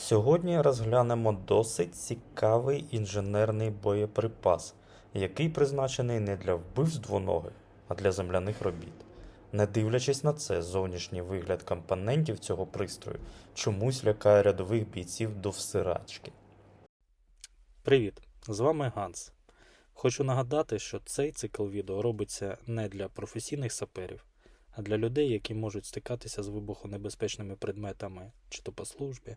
Сьогодні розглянемо досить цікавий інженерний боєприпас, який призначений не для вбивств двоногих, а для земляних робіт. Не дивлячись на це, зовнішній вигляд компонентів цього пристрою чомусь лякає рядових бійців до всирачки. Привіт! З вами Ганс. Хочу нагадати, що цей цикл відео робиться не для професійних саперів, а для людей, які можуть стикатися з вибухонебезпечними предметами, чи то по службі,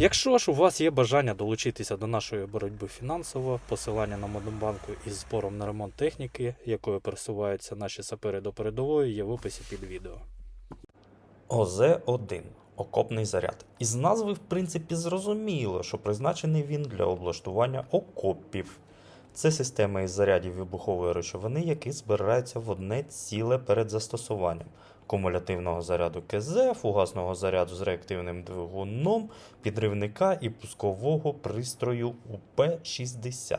Якщо ж у вас є бажання долучитися до нашої боротьби фінансово, посилання на Монобанку із збором на ремонт техніки, якою пересуваються наші сапери до передової, є в описі під відео. ОЗ-1 окопний заряд. Із назви, в принципі, зрозуміло, що призначений він для облаштування окопів. Це система із зарядів вибухової речовини, які збираються в одне ціле перед застосуванням кумулятивного заряду КЗ, фугасного заряду з реактивним двигуном, підривника і пускового пристрою УП-60.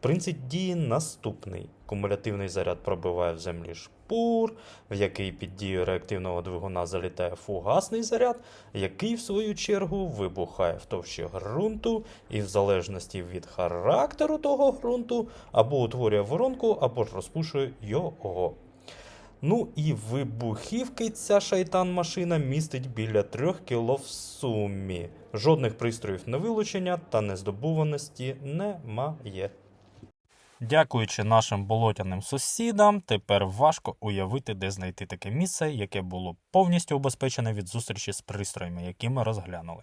Принцип дії наступний: кумулятивний заряд пробиває в землі шпур, в який під дією реактивного двигуна залітає фугасний заряд, який, в свою чергу, вибухає в товщі ґрунту і, в залежності від характеру того ґрунту, або утворює воронку, або ж розпушує його. Ну і вибухівки ця шайтан-машина містить біля 3 кг в сумі. Жодних пристроїв на вилучення та нездобуваності немає. Дякуючи нашим болотяним сусідам, тепер важко уявити, де знайти таке місце, яке було повністю убезпечене від зустрічі з пристроями, які ми розглянули.